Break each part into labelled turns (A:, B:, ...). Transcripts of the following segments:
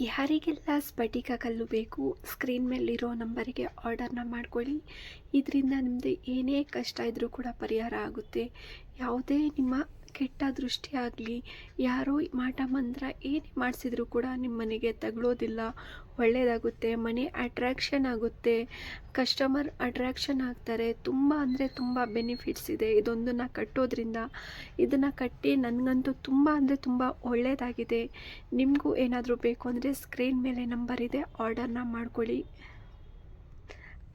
A: ಯಾರಿಗೆಲ್ಲ ಸ್ಫಟಿಕ ಕಲ್ಲು ಬೇಕು ಸ್ಕ್ರೀನ್ ಮೇಲಿರೋ ನಂಬರಿಗೆ ಆರ್ಡರ್ನ ಮಾಡ್ಕೊಳ್ಳಿ. ಇದರಿಂದ ನಿಮ್ಮದು ಏನೇ ಕಷ್ಟ ಇದ್ದರೂ ಕೂಡ ಪರಿಹಾರ ಆಗುತ್ತೆ. ಯಾವುದೇ ನಿಮ್ಮ ಕೆಟ್ಟ ದೃಷ್ಟಿ ಆಗಲಿ, ಯಾರೋ ಮಾಟ ಮಂತ್ರ ಏನೇ ಮಾಡಿಸಿದ್ರು ಕೂಡ ನಿಮ್ಮ ಮನೆಗೆ ತಗೊಳ್ಳೋದಿಲ್ಲ ಒಳ್ಳೆಯದಾಗುತ್ತೆ ಮನೆ ಅಟ್ರ್ಯಾಕ್ಷನ್ ಆಗುತ್ತೆ. ಕಸ್ಟಮರ್ ಅಟ್ರ್ಯಾಕ್ಷನ್ ಆಗ್ತಾರೆ. ತುಂಬ ಅಂದರೆ ತುಂಬ ಬೆನಿಫಿಟ್ಸ್ ಇದೆ. ಇದೊಂದನ್ನು ಕಟ್ಟೋದ್ರಿಂದ, ಇದನ್ನು ಕಟ್ಟಿ ನನಗಂತೂ ತುಂಬ ಅಂದರೆ ತುಂಬ ಒಳ್ಳೆಯದಾಗಿದೆ ನಿಮಗೂ ಏನಾದರೂ ಬೇಕು ಅಂದರೆ ಸ್ಕ್ರೀನ್ ಮೇಲೆ ನಂಬರ್ ಇದೆ ಆರ್ಡರ್ನ ಮಾಡ್ಕೊಳ್ಳಿ.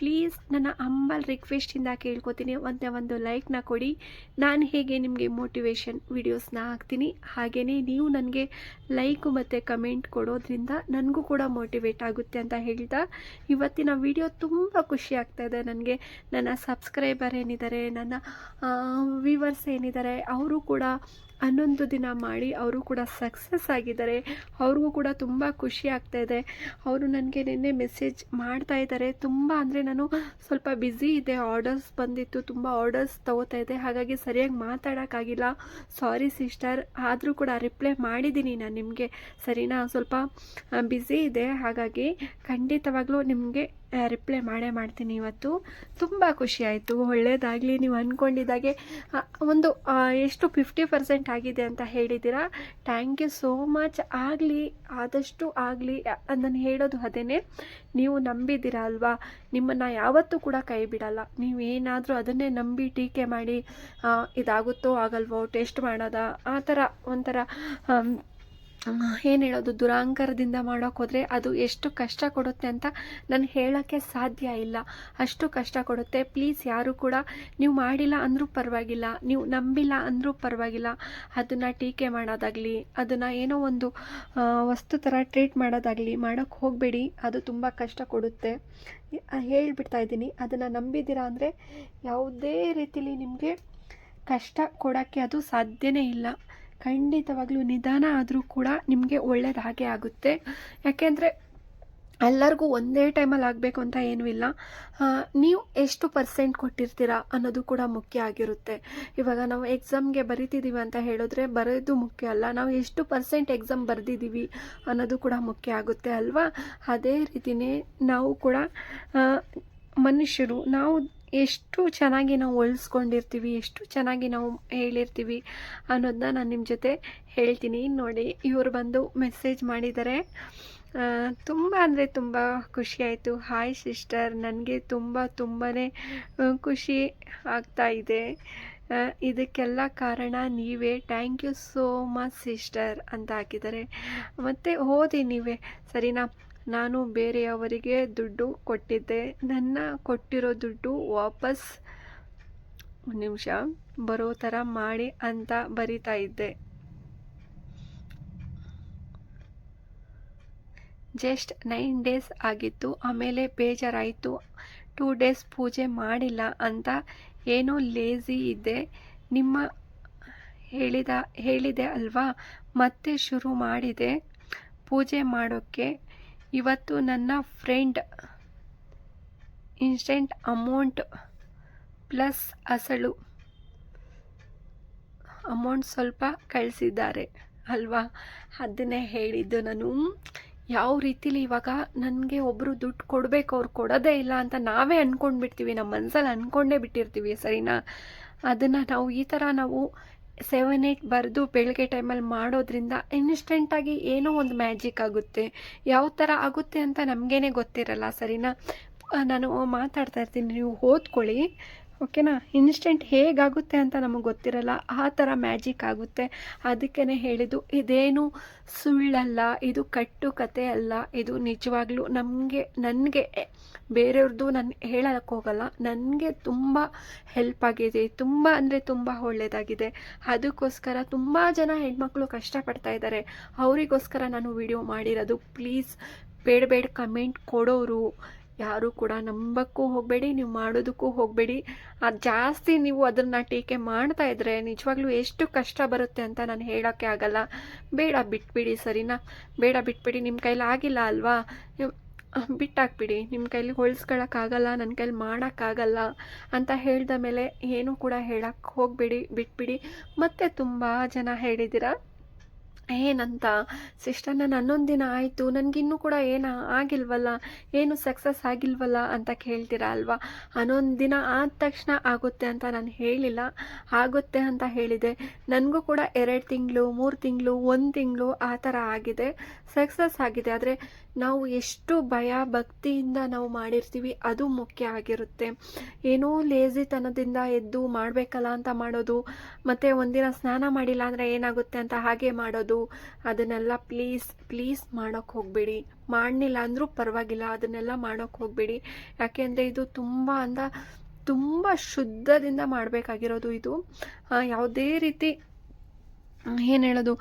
A: ಪ್ಲೀಸ್ ನನ್ನ ಅಂಬಲ್ ರಿಕ್ವೆಸ್ಟಿಂದ ಕೇಳ್ಕೊತೀನಿ. ಒಂದೇ ಒಂದು ಲೈಕ್ನ ಕೊಡಿ. ನಾನು ಹೇಗೆ ನಿಮಗೆ ಮೋಟಿವೇಶನ್ ವಿಡಿಯೋಸ್ನ ಹಾಕ್ತೀನಿ? ಹಾಗೆಯೇ ನೀವು ನನಗೆ ಲೈಕು ಮತ್ತು ಕಮೆಂಟ್ ಕೊಡೋದ್ರಿಂದ ನನಗೂ ಕೂಡ ಮೋಟಿವೇಟ್ ಆಗುತ್ತೆ ಅಂತ ಹೇಳ್ತಾ. ಇವತ್ತಿನ ವಿಡಿಯೋ ತುಂಬ ಖುಷಿ ಆಗ್ತಾಯಿದೆ ನನಗೆ. ನನ್ನ ಸಬ್ಸ್ಕ್ರೈಬರ್ ಏನಿದ್ದಾರೆ, ನನ್ನ ವ್ಯೂವರ್ಸ್ ಏನಿದ್ದಾರೆ, ಅವರು ಕೂಡ ಹನ್ನೊಂದು ದಿನ ಮಾಡಿ ಅವರು ಕೂಡ ಸಕ್ಸಸ್ ಆಗಿದ್ದಾರೆ. ಅವ್ರಿಗೂ ಕೂಡ ತುಂಬ ಖುಷಿ ಆಗ್ತಾ ಇದೆ. ಅವರು ನನಗೆ ನಿನ್ನೆ ಮೆಸೇಜ್ ಮಾಡ್ತಾ ಇದ್ದಾರೆ. ತುಂಬ ಅಂದರೆ ನಾನು ಸ್ವಲ್ಪ ಬ್ಯುಸಿ ಇದೆ ಆರ್ಡರ್ಸ್ ಬಂದಿತ್ತು. ತುಂಬ ಆರ್ಡರ್ಸ್ ತಗೋತಾ ಇದೆ ಹಾಗಾಗಿ ಸರಿಯಾಗಿ ಮಾತಾಡೋಕ್ಕಾಗಿಲ್ಲ. ಸಾರಿ ಸಿಸ್ಟರ್ ಆದರೂ ಕೂಡ ರಿಪ್ಲೈ ಮಾಡಿದ್ದೀನಿ ನಾನು ನಿಮಗೆ. ಸರಿನಾ? ಸ್ವಲ್ಪ ಬ್ಯುಸಿ ಇದೆ. ಹಾಗಾಗಿ ಖಂಡಿತವಾಗ್ಲೂ ನಿಮಗೆ ರಿಪ್ಲೈ ಮಾಡೇ ಮಾಡ್ತೀನಿ ಇವತ್ತು. ತುಂಬ ಖುಷಿ ಆಯಿತು. ಒಳ್ಳೆಯದಾಗಲಿ ನೀವು ಅಂದ್ಕೊಂಡಿದ್ದಾಗೆ ಒಂದು ಎಷ್ಟು ಫಿಫ್ಟಿ ಪರ್ಸೆಂಟ್ ಆಗಿದೆ ಅಂತ ಹೇಳಿದ್ದೀರಾ? ಥ್ಯಾಂಕ್ ಯು ಸೋ ಮಚ್ ಆಗಲಿ, ಆದಷ್ಟು ಆಗಲಿ. ನಾನು ಹೇಳೋದು ಅದೇ ನೀವು ನಂಬಿದ್ದೀರಾ ಅಲ್ವಾ? ನಿಮ್ಮನ್ನು ಯಾವತ್ತೂ ಕೂಡ ಕೈ ಬಿಡಲ್ಲ. ನೀವೇನಾದರೂ ಅದನ್ನೇ ನಂಬಿ ಟೀಕೆ ಮಾಡಿ ಇದಾಗುತ್ತೋ ಆಗಲ್ವೋ, ಟೆಸ್ಟ್ ಮಾಡೋದಾ? ಆ ಥರ, ಒಂಥರ ಏನು ಹೇಳೋದು? ದುರಾಂಕಾರದಿಂದ ಮಾಡೋಕ್ಕೋದ್ರೆ ಅದು ಎಷ್ಟು ಕಷ್ಟ ಕೊಡುತ್ತೆ ಅಂತ ನಾನು ಹೇಳೋಕ್ಕೆ ಸಾಧ್ಯ ಇಲ್ಲ. ಅಷ್ಟು ಕಷ್ಟ ಕೊಡುತ್ತೆ. ಪ್ಲೀಸ್ ಯಾರು ಕೂಡ ನೀವು ಮಾಡಿಲ್ಲ ಅಂದರೂ ಪರವಾಗಿಲ್ಲ. ನೀವು ನಂಬಿಲ್ಲ ಅಂದರೂ ಪರವಾಗಿಲ್ಲ. ಅದನ್ನು ಟೀಕೆ ಮಾಡೋದಾಗಲಿ, ಅದನ್ನು ಏನೋ ಒಂದು ವಸ್ತು ಥರ ಟ್ರೀಟ್ ಮಾಡೋದಾಗಲಿ ಮಾಡೋಕ್ಕೆ ಹೋಗಬೇಡಿ. ಅದು ತುಂಬ ಕಷ್ಟ ಕೊಡುತ್ತೆ. ಹೇಳಿಬಿಡ್ತಾ ಇದ್ದೀನಿ. ಅದನ್ನು ನಂಬಿದ್ದೀರಾ ಅಂದರೆ ಯಾವುದೇ ರೀತಿಲಿ ನಿಮಗೆ ಕಷ್ಟ ಕೊಡೋಕ್ಕೆ ಅದು ಸಾಧ್ಯನೇ ಇಲ್ಲ. ಖಂಡಿತವಾಗ್ಲೂ ನಿಧಾನ ಆದರೂ ಕೂಡ ನಿಮಗೆ ಒಳ್ಳೆಯದಾಗೆ ಆಗುತ್ತೆ. ಯಾಕೆಂದರೆ ಎಲ್ಲರಿಗೂ ಒಂದೇ ಟೈಮಲ್ಲಿ ಆಗಬೇಕು ಅಂತ ಏನೂ ಇಲ್ಲ. ನೀವು ಎಷ್ಟು ಪರ್ಸೆಂಟ್ ಕೊಟ್ಟಿರ್ತೀರಾ ಅನ್ನೋದು ಕೂಡ ಮುಖ್ಯ ಆಗಿರುತ್ತೆ. ಇವಾಗ ನಾವು ಎಕ್ಸಾಮ್ಗೆ ಬರಿತಿದ್ದೀವಿ ಅಂತ ಹೇಳಿದ್ರೆ ಬರೋದು ಮುಖ್ಯ ಅಲ್ಲ, ನಾವು ಎಷ್ಟು ಪರ್ಸೆಂಟ್ ಎಕ್ಸಾಮ್ ಬರೆದಿದ್ದೀವಿ ಅನ್ನೋದು ಕೂಡ ಮುಖ್ಯ ಆಗುತ್ತೆ ಅಲ್ವಾ? ಅದೇ ರೀತಿಯೇ ನಾವು ಕೂಡ ಮನುಷ್ಯರು, ನಾವು ಎಷ್ಟು ಚೆನ್ನಾಗಿ ನಾವು ಹೊಲಿಸ್ಕೊಂಡಿರ್ತೀವಿ ಎಷ್ಟು ಚೆನ್ನಾಗಿ ನಾವು ಹೇಳಿರ್ತೀವಿ ಅನ್ನೋದನ್ನ ನಾನು ನಿಮ್ಮ ಜೊತೆ ಹೇಳ್ತೀನಿ. ನೋಡಿ, ಇವರು ಬಂದು ಮೆಸೇಜ್ ಮಾಡಿದ್ದಾರೆ ತುಂಬ ಅಂದರೆ ತುಂಬ ಖುಷಿಯಾಯಿತು ಹಾಯ್ ಸಿಸ್ಟರ್ ನನಗೆ ತುಂಬ ತುಂಬಾ ಖುಷಿ ಆಗ್ತಾ ಇದೆ. ಇದಕ್ಕೆಲ್ಲ ಕಾರಣ ನೀವೇ. Thank you so much sister ಅಂತ ಹಾಕಿದ್ದಾರೆ ಮತ್ತು ಓದಿ ನೀವೇ. ಸರಿನಾ? ನಾನು ಬೇರೆಯವರಿಗೆ ದುಡ್ಡು ಕೊಟ್ಟಿದ್ದೆ. ನನ್ನ ಕೊಟ್ಟಿರೋ ದುಡ್ಡು ವಾಪಸ್ ಒಂದು ನಿಮಿಷ ಬರೋ ಥರ ಮಾಡಿ ಅಂತ ಬರಿತಾ ಇದ್ದೆ. ಜಸ್ಟ್ ನೈನ್ ಡೇಸ್ ಆಗಿತ್ತು. ಆಮೇಲೆ ಬೇಜಾರಾಯಿತು. ಟೂ ಡೇಸ್ ಪೂಜೆ ಮಾಡಿಲ್ಲ ಅಂತ ಏನೋ ಲೇಜಿ ಇದೆ ನಿಮ್ಮ ಹೇಳಿದ, ಹೇಳಿದೆ ಅಲ್ವಾ? ಮತ್ತೆ ಶುರು ಮಾಡಿದೆ. ಪೂಜೆ ಮಾಡೋಕ್ಕೆ ಇವತ್ತು ನನ್ನ ಫ್ರೆಂಡ್ ಇನ್ಸ್ಟೆಂಟ್ ಅಮೌಂಟ್ ಪ್ಲಸ್ ಅಸಲು ಅಮೌಂಟ್ ಸ್ವಲ್ಪ ಕಳಿಸಿದ್ದಾರೆ ಅಲ್ವಾ? ಅದನ್ನೇ ಹೇಳಿದ್ದು ನಾನು. ಯಾವ ರೀತಿಲಿ ಇವಾಗ ನನಗೆ ಒಬ್ಬರು ದುಡ್ಡು ಕೊಡಬೇಕು ಅವ್ರು ಕೊಡೋದೇ ಇಲ್ಲ ಅಂತ ನಾವೇ ಅಂದ್ಕೊಂಡ್ಬಿಡ್ತೀವಿ ನಮ್ಮ ಮನಸ್ಸಲ್ಲಿ ಅಂದ್ಕೊಂಡೇ ಬಿಟ್ಟಿರ್ತೀವಿ ಸರಿನಾ? ಅದನ್ನು ನಾವು ಈ ಥರ ನಾವು ಸೆವೆನ್ ಏಯ್ಟ್ ಬರೆದು ಬೆಳಗ್ಗೆ ಟೈಮಲ್ಲಿ ಮಾಡೋದ್ರಿಂದ ಇನ್ಸ್ಟೆಂಟಾಗಿ ಏನೋ ಒಂದು ಮ್ಯಾಜಿಕ್ ಆಗುತ್ತೆ. ಯಾವ ಥರ ಆಗುತ್ತೆ ಅಂತ ನಮಗೇನೆ ಗೊತ್ತಿರಲ್ಲ, ಸರಿನಾ? ನಾನು ಮಾತಾಡ್ತಾ ಇರ್ತೀನಿ, ನೀವು ಓದ್ಕೊಳ್ಳಿ. ಓಕೆನಾ? ಇನ್ಸ್ಟೆಂಟ್ ಹೇಗಾಗುತ್ತೆ ಅಂತ ನಮಗೆ ಗೊತ್ತಿರಲ್ಲ. ಆ ಥರ ಮ್ಯಾಜಿಕ್ ಆಗುತ್ತೆ. ಅದಕ್ಕೇ ಹೇಳಿದ್ದು, ಇದೇನು ಸುಳ್ಳಲ್ಲ, ಇದು ಕಟ್ಟು ಕತೆ ಅಲ್ಲ, ಇದು ನಿಜವಾಗ್ಲೂ ನಮಗೆ, ನನಗೆ ಬೇರೆಯವ್ರದ್ದು ನಾನು ಹೇಳೋಕ್ಕೆ ಹೋಗಲ್ಲ. ನನಗೆ ತುಂಬ ಹೆಲ್ಪ್ ಆಗಿದೆ. ತುಂಬ ಅಂದರೆ ತುಂಬ ಒಳ್ಳೆಯದಾಗಿದೆ ಅದಕ್ಕೋಸ್ಕರ ತುಂಬ ಜನ ಹೆಣ್ಮಕ್ಳು ಕಷ್ಟಪಡ್ತಾ ಇದ್ದಾರೆ ಅವರಿಗೋಸ್ಕರ ನಾನು ವಿಡಿಯೋ ಮಾಡಿರೋದು. ಪ್ಲೀಸ್ ಬೇಡ ಬೇಡ ಕಮೆಂಟ್ ಕೊಡೋರು. ಯಾರೂ ಕೂಡ ನಂಬಕ್ಕೂ ಹೋಗಬೇಡಿ, ನೀವು ಮಾಡೋದಕ್ಕೂ ಹೋಗಬೇಡಿ. ಅದು ಜಾಸ್ತಿ ನೀವು ಅದನ್ನು ಟೀಕೆ ಮಾಡ್ತಾ ಇದ್ದರೆ ನಿಜವಾಗ್ಲೂ ಎಷ್ಟು ಕಷ್ಟ ಬರುತ್ತೆ ಅಂತ ನಾನು ಹೇಳೋಕ್ಕೆ ಆಗಲ್ಲ. ಬೇಡ, ಬಿಟ್ಬಿಡಿ ಸರಿನಾ? ಬೇಡ, ಬಿಟ್ಬಿಡಿ. ನಿಮ್ಮ ಕೈಲಿ ಆಗಿಲ್ಲ ಅಲ್ವಾ? ಬಿಟ್ಟಾಕ್ಬಿಡಿ. ನಿಮ್ಮ ಕೈಲಿ ಹೊಳ್ಸ್ಕೊಳಕ್ಕಾಗಲ್ಲ ನನ್ನ ಕೈಲಿ ಮಾಡೋಕ್ಕಾಗಲ್ಲ ಅಂತ ಹೇಳಿದ ಮೇಲೆ ಏನೂ ಕೂಡ ಹೇಳಕ್ಕೆ ಹೋಗಬೇಡಿ, ಬಿಟ್ಬಿಡಿ. ಮತ್ತೆ ತುಂಬ ಜನ ಹೇಳಿದ್ದೀರ? ಏನಂತ ಸಿಸ್ಟರ್ ನಾನು ಹನ್ನೊಂದು ದಿನ ಆಯಿತು, ನನಗಿನ್ನೂ ಕೂಡ ಏನು ಆಗಿಲ್ವಲ್ಲ, ಏನು ಸಕ್ಸಸ್ ಆಗಿಲ್ವಲ್ಲ ಅಂತ ಕೇಳ್ತೀರಾ ಅಲ್ವಾ? ಹನ್ನೊಂದು ದಿನ ಆದ ತಕ್ಷಣ ಆಗುತ್ತೆ ಅಂತ ನಾನು ಹೇಳಿಲ್ಲ, ಆಗುತ್ತೆ ಅಂತ ಹೇಳಿದೆ. ನನಗೂ ಕೂಡ ಎರಡು ತಿಂಗಳು, ಮೂರು ತಿಂಗಳು, ಒಂದು ತಿಂಗಳು ಆ ಥರ ಆಗಿದೆ ಸಕ್ಸಸ್ ಆಗಿದೆ. ಆದರೆ ನಾವು ಎಷ್ಟು ಭಯ, ಭಕ್ತಿಯಿಂದ ನಾವು ಮಾಡಿರ್ತೀವಿ, ಅದು ಮುಖ್ಯ ಆಗಿರುತ್ತೆ. ಏನೋ ಲೇಜಿತನದಿಂದ ಎದ್ದು ಮಾಡಬೇಕಲ್ಲ ಅಂತ ಮಾಡೋದು, ಮತ್ತು ಒಂದಿನ ಸ್ನಾನ ಮಾಡಿಲ್ಲ ಅಂದರೆ ಏನಾಗುತ್ತೆ ಅಂತ ಹಾಗೆ ಮಾಡೋದು, ಅದನ್ನೆಲ್ಲ ಪ್ಲೀಸ್ ಪ್ಲೀಸ್ ಮಾಡೋಕ್ಕೆ ಹೋಗಬೇಡಿ. ಮಾಡಲಿಲ್ಲ ಅಂದರೂ ಪರವಾಗಿಲ್ಲ, ಅದನ್ನೆಲ್ಲ ಮಾಡೋಕ್ಕೆ ಹೋಗಬೇಡಿ. ಯಾಕೆಂದರೆ ಇದು ತುಂಬ ಅಂದ, ತುಂಬ ಶುದ್ಧದಿಂದ ಮಾಡಬೇಕಾಗಿರೋದು ಇದು. ಯಾವುದೇ ರೀತಿ ಏನು ಹೇಳೋದು?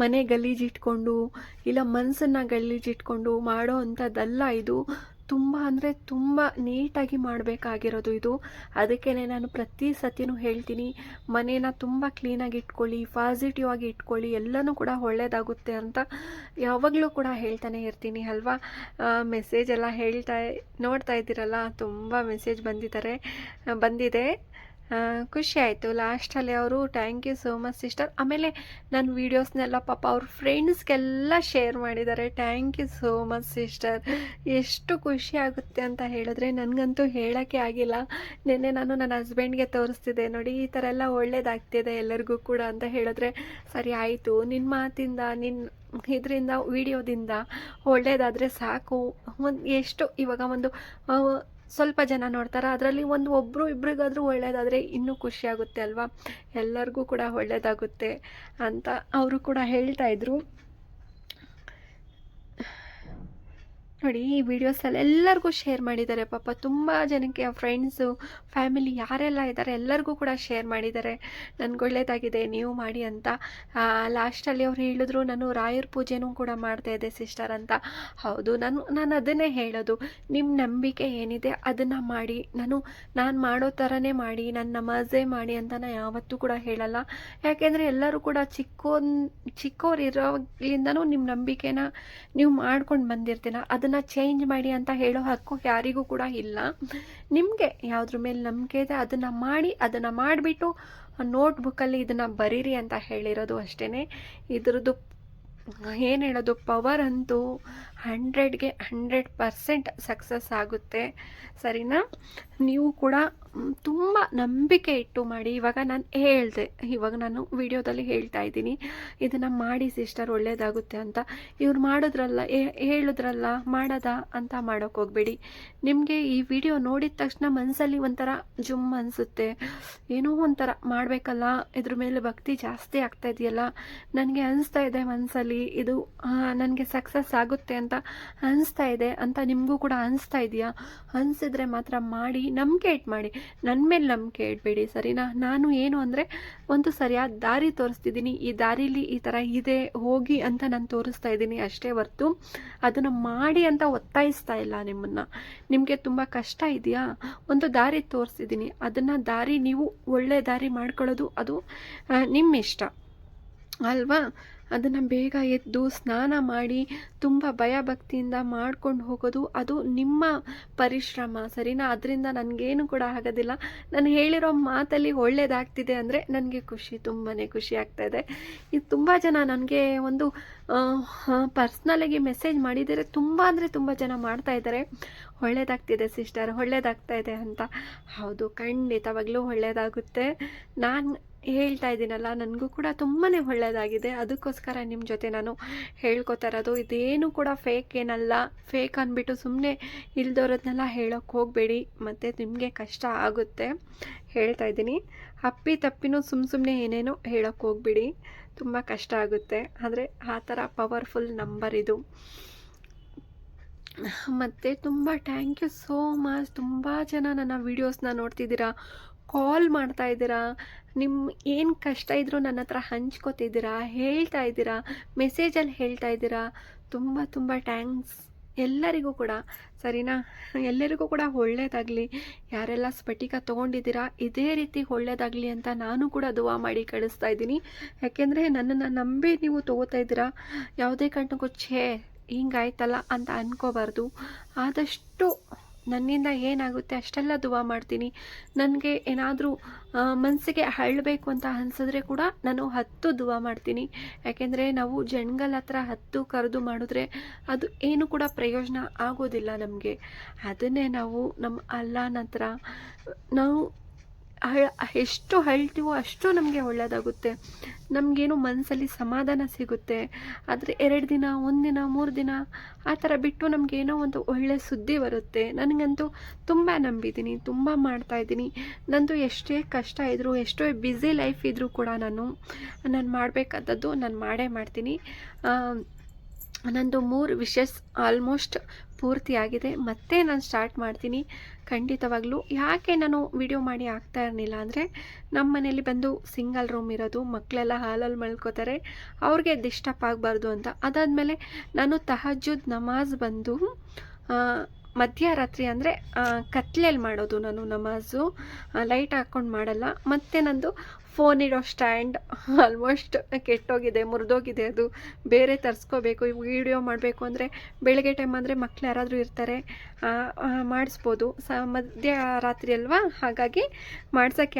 A: ಮನೆ ಮನೆ ಗಲೀಜಿಟ್ಕೊಂಡು ಇಲ್ಲ ಮನಸ್ಸನ್ನು ಗಲೀಜಿಟ್ಕೊಂಡು ಮಾಡೋ ಅಂಥದ್ದಲ್ಲ ಇದು. ತುಂಬ ಅಂದರೆ ತುಂಬ ನೀಟಾಗಿ ಮಾಡಬೇಕಾಗಿರೋದು ಇದು. ಅದಕ್ಕೇ ನಾನು ಪ್ರತಿ ಸತಿನೂ ಹೇಳ್ತೀನಿ, ಮನೇನ ತುಂಬ ಕ್ಲೀನಾಗಿ ಇಟ್ಕೊಳ್ಳಿ ಪಾಸಿಟಿವ್ ಆಗಿ ಇಟ್ಕೊಳ್ಳಿ, ಎಲ್ಲನೂ ಕೂಡ ಒಳ್ಳೆಯದಾಗುತ್ತೆ ಅಂತ ಯಾವಾಗಲೂ ಕೂಡ ಹೇಳ್ತಾನೆ ಇರ್ತೀನಿ, ಅಲ್ವಾ? ಮೆಸೇಜ್ ಎಲ್ಲ ಹೇಳ್ತಾ, ನೋಡ್ತಾ ಇದ್ದೀರಲ್ಲ, ತುಂಬ ಮೆಸೇಜ್ ಬಂದಿದ್ದಾರೆ, ಬಂದಿದೆ. ಖುಷಿ ಆಯಿತು. ಲಾಸ್ಟಲ್ಲಿ ಅವರು thank you so much sister ಆಮೇಲೆ ನನ್ನ ವೀಡಿಯೋಸ್ನೆಲ್ಲ ಪಾಪ ಅವ್ರ ಫ್ರೆಂಡ್ಸ್ಗೆಲ್ಲ ಶೇರ್ ಮಾಡಿದ್ದಾರೆ thank you so much sister ಎಷ್ಟು ಖುಷಿ ಆಗುತ್ತೆ ಅಂತ ಹೇಳಿದ್ರೆ ನನಗಂತೂ ಹೇಳೋಕ್ಕೆ ಆಗಿಲ್ಲ. ನಿನ್ನೆ ನಾನು ನನ್ನ ಹಸ್ಬೆಂಡ್ಗೆ ತೋರಿಸ್ತಿದ್ದೆ. ನೋಡಿ, ಈ ಥರ ಎಲ್ಲ ಒಳ್ಳೇದಾಗ್ತಿದೆ ಎಲ್ಲರಿಗೂ ಕೂಡ ಅಂತ ಹೇಳಿದ್ರೆ, ಸರಿ ಆಯಿತು. ನಿನ್ನ ಮಾತಿಂದ ನಿನ್ನ ಇದರಿಂದ ವಿಡಿಯೋದಿಂದ ಒಳ್ಳೇದಾದರೆ ಸಾಕು. ಒಂದು, ಎಷ್ಟು, ಇವಾಗ ಒಂದು ಸ್ವಲ್ಪ ಜನ ನೋಡ್ತಾರೆ, ಅದರಲ್ಲಿ ಒಂದು ಒಬ್ಬರು ಇಬ್ರಿಗಾದರೂ ಒಳ್ಳೆಯದಾದರೆ ಇನ್ನೂ ಖುಷಿಯಾಗುತ್ತೆ ಅಲ್ವಾ? ಎಲ್ಲರಿಗೂ ಕೂಡ ಒಳ್ಳೆಯದಾಗುತ್ತೆ ಅಂತ ಅವರು ಕೂಡ ಹೇಳ್ತಾ ಇದ್ರು ನೋಡಿ, ಈ ವಿಡಿಯೋಸಲ್ಲಿ ಎಲ್ಲರಿಗೂ ಶೇರ್ ಮಾಡಿದ್ದಾರೆ. ಪಾಪ ತುಂಬ ಜನಕ್ಕೆ ಫ್ರೆಂಡ್ಸು ಫ್ಯಾಮಿಲಿ ಯಾರೆಲ್ಲ ಇದ್ದಾರೆ, ಎಲ್ಲರಿಗೂ ಕೂಡ ಶೇರ್ ಮಾಡಿದ್ದಾರೆ. ನನಗೆ ಒಳ್ಳೇದಾಗಿದೆ, ನೀವು ಮಾಡಿ ಅಂತ. ಲಾಸ್ಟಲ್ಲಿ ಅವ್ರು ಹೇಳಿದ್ರು, ನಾನು ರಾಯರ ಪೂಜೆನೂ ಕೂಡ ಮಾಡ್ತಾ ಇದ್ದೆ ಸಿಸ್ಟರ್ ಅಂತ. ಹೌದು, ನಾನು ನಾನು ಅದನ್ನೇ ಹೇಳೋದು. ನಿಮ್ಮ ನಂಬಿಕೆ ಏನಿದೆ, ಅದನ್ನು ಮಾಡಿ. ನಾನು ನಾನು ಮಾಡೋ ಥರನೇ ಮಾಡಿ, ನನ್ನ ನಮಾಜೇ ಮಾಡಿ ಅಂತ ನಾನು ಯಾವತ್ತೂ ಕೂಡ ಹೇಳಲ್ಲ. ಯಾಕೆಂದರೆ ಎಲ್ಲರೂ ಕೂಡ ಚಿಕ್ಕೋನ್ ಚಿಕ್ಕವ್ರು ಇರೋದ್ರಿಂದನೂ ನಿಮ್ಮ ನಂಬಿಕೆನ ನೀವು ಮಾಡ್ಕೊಂಡು ಬಂದಿರ್ತೀನ ಅದನ್ನು ಚೇಂಜ್ ಮಾಡಿ ಅಂತ ಹೇಳೋ ಹಕ್ಕು ಯಾರಿಗೂ ಕೂಡ ಇಲ್ಲ. ನಿಮಗೆ ಯಾವುದ್ರ ಮೇಲೆ ನಂಬಿಕೆ ಇದೆ ಅದನ್ನು ಮಾಡಿ, ಅದನ್ನು ಮಾಡಿಬಿಟ್ಟು ನೋಟ್ಬುಕ್ಕಲ್ಲಿ ಇದನ್ನು ಬರೀರಿ ಅಂತ ಹೇಳಿರೋದು ಅಷ್ಟೇ ಇದ್ರದ್ದು ಏನು ಹೇಳೋದು? ಪವರ್ ಅಂತೂ ಹಂಡ್ರೆಡ್ಗೆ ಹಂಡ್ರೆಡ್ ಪರ್ಸೆಂಟ್ ಸಕ್ಸಸ್ ಆಗುತ್ತೆ. ಸರಿನಾ? ನೀವು ಕೂಡ ತುಂಬ ನಂಬಿಕೆ ಇಟ್ಟು ಮಾಡಿ. ಇವಾಗ ನಾನು ಹೇಳಿದೆ, ಇವಾಗ ನಾನು ವಿಡಿಯೋದಲ್ಲಿ ಹೇಳ್ತಾ ಇದ್ದೀನಿ. ಇದನ್ನು ಮಾಡಿ ಸಿಸ್ಟರ್ ಒಳ್ಳೇದಾಗುತ್ತೆ ಅಂತ. ಇವ್ರು ಮಾಡಿದ್ರಲ್ಲ ಹೇಳಿದ್ರಲ್ಲ, ಮಾಡೋದಾ ಅಂತ ಮಾಡೋಕೆ ಹೋಗಬೇಡಿ. ನಿಮಗೆ ಈ ವಿಡಿಯೋ ನೋಡಿದ ತಕ್ಷಣ ಮನಸ್ಸಲ್ಲಿ ಒಂಥರ ಜುಮ್ ಅನಿಸುತ್ತೆ. ಏನೋ ಒಂಥರ ಮಾಡಬೇಕಲ್ಲ, ಇದ್ರ ಮೇಲೆ ಭಕ್ತಿ ಜಾಸ್ತಿ ಆಗ್ತಾ ಇದೆಯಲ್ಲ. ನನಗೆ ಅನಿಸ್ತಾ ಇದೆ ಮನಸ್ಸಲ್ಲಿ ಇದು ನನಗೆ ಸಕ್ಸಸ್ ಆಗುತ್ತೆ ಅಂತ. ಅನಿಸ್ತಾ ಇದೆ ಅಂತ ನಿಮಗೂ ಕೂಡ ಅನಿಸ್ತಾ ಇದೆಯಾ? ಅನಿಸಿದ್ರೆ ಮಾತ್ರ ಮಾಡಿ, ನಂಬಿಕೆ ಇಟ್ಟು ಮಾಡಿ. ನನ್ನ ಮೇಲೆ ನಂಬಿಕೆ ಇಡಬೇಡಿ, ಸರಿನಾ? ನಾನು ಏನು ಅಂದರೆ ಒಂದು ಸರಿಯಾದ ದಾರಿ ತೋರಿಸ್ತಿದ್ದೀನಿ ಈ ದಾರಿಲಿ ಈ ಥರ ಇದೆ, ಹೋಗಿ ಅಂತ ನಾನು ತೋರಿಸ್ತಾ ಇದ್ದೀನಿ ಅಷ್ಟೇ ಹೊರ್ತು ಅದನ್ನು ಮಾಡಿ ಅಂತ ಒತ್ತಾಯಿಸ್ತಾ ಇಲ್ಲ ನಿಮ್ಮನ್ನು. ನಿಮಗೆ ತುಂಬ ಕಷ್ಟ ಇದೆಯಾ? ಒಂದು ದಾರಿ ತೋರಿಸ್ತಿದ್ದೀನಿ ಅದನ್ನು ದಾರಿ ನೀವು ಒಳ್ಳೆ ದಾರಿ ಮಾಡ್ಕೊಳ್ಳೋದು ಅದು ನಿಮ್ಮ ಇಷ್ಟ ಅಲ್ವಾ? ಅದನ್ನು ಬೇಗ ಎದ್ದು ಸ್ನಾನ ಮಾಡಿ ತುಂಬ ಭಯ ಭಕ್ತಿಯಿಂದ ಮಾಡ್ಕೊಂಡು ಹೋಗೋದು, ಅದು ನಿಮ್ಮ ಪರಿಶ್ರಮ, ಸರಿನಾ? ಅದರಿಂದ ನನಗೇನು ಕೂಡ ಆಗೋದಿಲ್ಲ. ನಾನು ಹೇಳಿರೋ ಮಾತಲ್ಲಿ ಒಳ್ಳೇದಾಗ್ತಿದೆ ಅಂದರೆ ನನಗೆ ಖುಷಿ ತುಂಬಾ ಖುಷಿ ಆಗ್ತಾ ಇದೆ. ಇದು ತುಂಬ ಜನ ನನಗೆ ಒಂದು ಪರ್ಸ್ನಲಾಗಿ ಮೆಸೇಜ್ ಮಾಡಿದರೆ ತುಂಬ ಅಂದರೆ ತುಂಬ ಜನ ಮಾಡ್ತಾ ಇದ್ದಾರೆ. ಒಳ್ಳೇದಾಗ್ತಿದೆ ಸಿಸ್ಟರ್ ಒಳ್ಳೇದಾಗ್ತಾ ಇದೆ ಅಂತ. ಹೌದು, ಖಂಡಿತವಾಗ್ಲೂ ಒಳ್ಳೇದಾಗುತ್ತೆ. ನಾನು ಹೇಳ್ತಾ ಇದ್ದೀನಲ್ಲ, ನನಗೂ ಕೂಡ ತುಂಬಾ ಒಳ್ಳೆಯದಾಗಿದೆ ಅದಕ್ಕೋಸ್ಕರ ನಿಮ್ಮ ಜೊತೆ ನಾನು ಹೇಳ್ಕೊತಾ ಇರೋದು. ಇದೇನು ಕೂಡ ಫೇಕ್ ಏನಲ್ಲ. ಫೇಕ್ ಅಂದ್ಬಿಟ್ಟು ಸುಮ್ಮನೆ ಇಲ್ದೋರೋದನ್ನೆಲ್ಲ ಹೇಳೋಕ್ಕೆ ಹೋಗಬೇಡಿ. ಮತ್ತು ನಿಮಗೆ ಕಷ್ಟ ಆಗುತ್ತೆ. ಹೇಳ್ತಾ ಇದ್ದೀನಿ. ಅಪ್ಪಿ ತಪ್ಪಿನೂ ಸುಮ್ಮ ಸುಮ್ಮನೆ ಏನೇನೋ ಹೇಳೋಕ್ಕೆ ಹೋಗ್ಬಿಡಿ. ತುಂಬ ಕಷ್ಟ ಆಗುತ್ತೆ. ಆದರೆ ಆ ಥರ ಪವರ್ಫುಲ್ ನಂಬರ್ ಇದು. ಮತ್ತು ತುಂಬ ಥ್ಯಾಂಕ್ ಯು ಸೋ ಮಚ್ ತುಂಬ ಜನ ನನ್ನ ವೀಡಿಯೋಸ್ನ ನೋಡ್ತಿದ್ದೀರಾ ಕಾಲ್ ಮಾಡ್ತಾ ಇದ್ದೀರಾ ನಿಮ್ಮ ಏನು ಕಷ್ಟ ಇದ್ದರೂ ನನ್ನ ಹತ್ರ ಹಂಚ್ಕೋತಿದ್ದೀರಾ, ಹೇಳ್ತಾ ಇದ್ದೀರಾ ಮೆಸೇಜಲ್ಲಿ ಹೇಳ್ತಾ ಇದ್ದೀರಾ, ತುಂಬ ತುಂಬ ಥ್ಯಾಂಕ್ಸ್ ಎಲ್ಲರಿಗೂ ಕೂಡ. ಸರಿನಾ? ಎಲ್ಲರಿಗೂ ಕೂಡ ಒಳ್ಳೆಯದಾಗಲಿ ಯಾರೆಲ್ಲ ಸ್ಫಟಿಕ ತೊಗೊಂಡಿದ್ದೀರಾ, ಇದೇ ರೀತಿ ಒಳ್ಳೆಯದಾಗಲಿ ಅಂತ ನಾನು ಕೂಡ ದುವಾ ಮಾಡಿ ಕಳಿಸ್ತಾ ಇದ್ದೀನಿ. ಯಾಕೆಂದರೆ ನನ್ನನ್ನು ನಂಬಿ ನೀವು ತೊಗೋತಾ ಇದ್ದೀರಾ, ಯಾವುದೇ ಕಾರಣಕ್ಕೂ ಛೇ ಹಿಂಗಾಯ್ತಲ್ಲ ಅಂತ ಅನ್ಕೋಬಾರ್ದು. ಆದಷ್ಟು ನನ್ನಿಂದ ಏನಾಗುತ್ತೆ ಅಷ್ಟೆಲ್ಲ ದುವಾ ಮಾಡ್ತೀನಿ. ನನಗೆ ಏನಾದರೂ ಮನಸ್ಸಿಗೆ ಹಳ್ಳಬೇಕು ಅಂತ ಅನ್ಸಿದ್ರೆ ಕೂಡ ನಾನು ಹತ್ತು ದುವಾ ಮಾಡ್ತೀನಿ. ಯಾಕೆಂದರೆ ನಾವು ಜಂಗಲ್ ಹತ್ರ ಹತ್ತು ಕರೆದು ಮಾಡಿದ್ರೆ ಅದು ಏನು ಕೂಡ ಪ್ರಯೋಜನ ಆಗೋದಿಲ್ಲ ನಮಗೆ. ಅದನ್ನೇ ನಾವು ನಮ್ಮ ಅಲ್ಲಾನ ಹತ್ರ, ನಾವು ಎಷ್ಟು ಹೇಳ್ತೀವೋ ಅಷ್ಟು ನಮಗೆ ಒಳ್ಳೆಯದಾಗುತ್ತೆ ನಮಗೇನು ಮನಸ್ಸಲ್ಲಿ ಸಮಾಧಾನ ಸಿಗುತ್ತೆ. ಆದರೆ ಎರಡು ದಿನ, ಒಂದು ದಿನ, ಮೂರು ದಿನ, ಆ ಥರ ಬಿಟ್ಟು ನಮಗೇನೋ ಒಂದು ಒಳ್ಳೆಯ ಸುದ್ದಿ ಬರುತ್ತೆ. ನನಗಂತೂ ತುಂಬ ನಂಬಿದ್ದೀನಿ, ತುಂಬ ಮಾಡ್ತಾಯಿದ್ದೀನಿ ನಂದು ಎಷ್ಟೇ ಕಷ್ಟ ಇದ್ದರೂ ಎಷ್ಟೇ ಬ್ಯುಸಿ ಲೈಫ್ ಇದ್ದರೂ ಕೂಡ ನಾನು ನಾನು ಮಾಡಬೇಕಾದದ್ದು ನಾನು ಮಾಡೇ ಮಾಡ್ತೀನಿ. ನಂದು ಮೂರು ವಿಷಸ್ ಆಲ್ಮೋಸ್ಟ್ ಪೂರ್ತಿಯಾಗಿದೆ. ಮತ್ತೆ ನಾನು ಸ್ಟಾರ್ಟ್ ಮಾಡ್ತೀನಿ. ಖಂಡಿತವಾಗ್ಲೂ. ಯಾಕೆ ನಾನು ವಿಡಿಯೋ ಮಾಡಿ ಆಗ್ತಾ ಇರಲಿಲ್ಲ ಅಂದರೆ ನಮ್ಮ ಮನೇಲಿ ಬಂದು ಸಿಂಗಲ್ ರೂಮ್ ಇರೋದು ಮಕ್ಕಳೆಲ್ಲ ಹಾಲಲ್ಲಿ ಮಲ್ಕೋತಾರೆ, ಅವ್ರಿಗೆ ಡಿಸ್ಟರ್ಬ್ ಆಗಬಾರ್ದು ಅಂತ. ಅದಾದಮೇಲೆ ನಾನು ತಹಜುದ್ ನಮಾಜ್ ಬಂದು ಮಧ್ಯರಾತ್ರಿ ಅಂದರೆ ಕತ್ಲೆಯಲ್ಲಿ ಮಾಡೋದು ನಾನು ನಮಾಜು. ಲೈಟ್ ಹಾಕ್ಕೊಂಡು ಮಾಡಲ್ಲ. ಮತ್ತು ನಂದು ಫೋನ್ ಇಡೋ ಸ್ಟ್ಯಾಂಡ್ ಆಲ್ಮೋಸ್ಟ್ ಕೆಟ್ಟೋಗಿದೆ, ಮುರಿದೋಗಿದೆ. ಅದು ಬೇರೆ ತರಿಸ್ಕೋಬೇಕು ವಿಡಿಯೋ ಮಾಡಬೇಕು ಅಂದರೆ ಬೆಳಗ್ಗೆ ಟೈಮ್ ಅಂದರೆ ಮಕ್ಳು ಯಾರಾದರೂ ಇರ್ತಾರೆ ಮಾಡಿಸ್ಬೋದು. ಸ, ಮಧ್ಯರಾತ್ರಿ ಅಲ್ವಾ? ಹಾಗಾಗಿ ಮಾಡ್ಸೋಕ್ಕೆ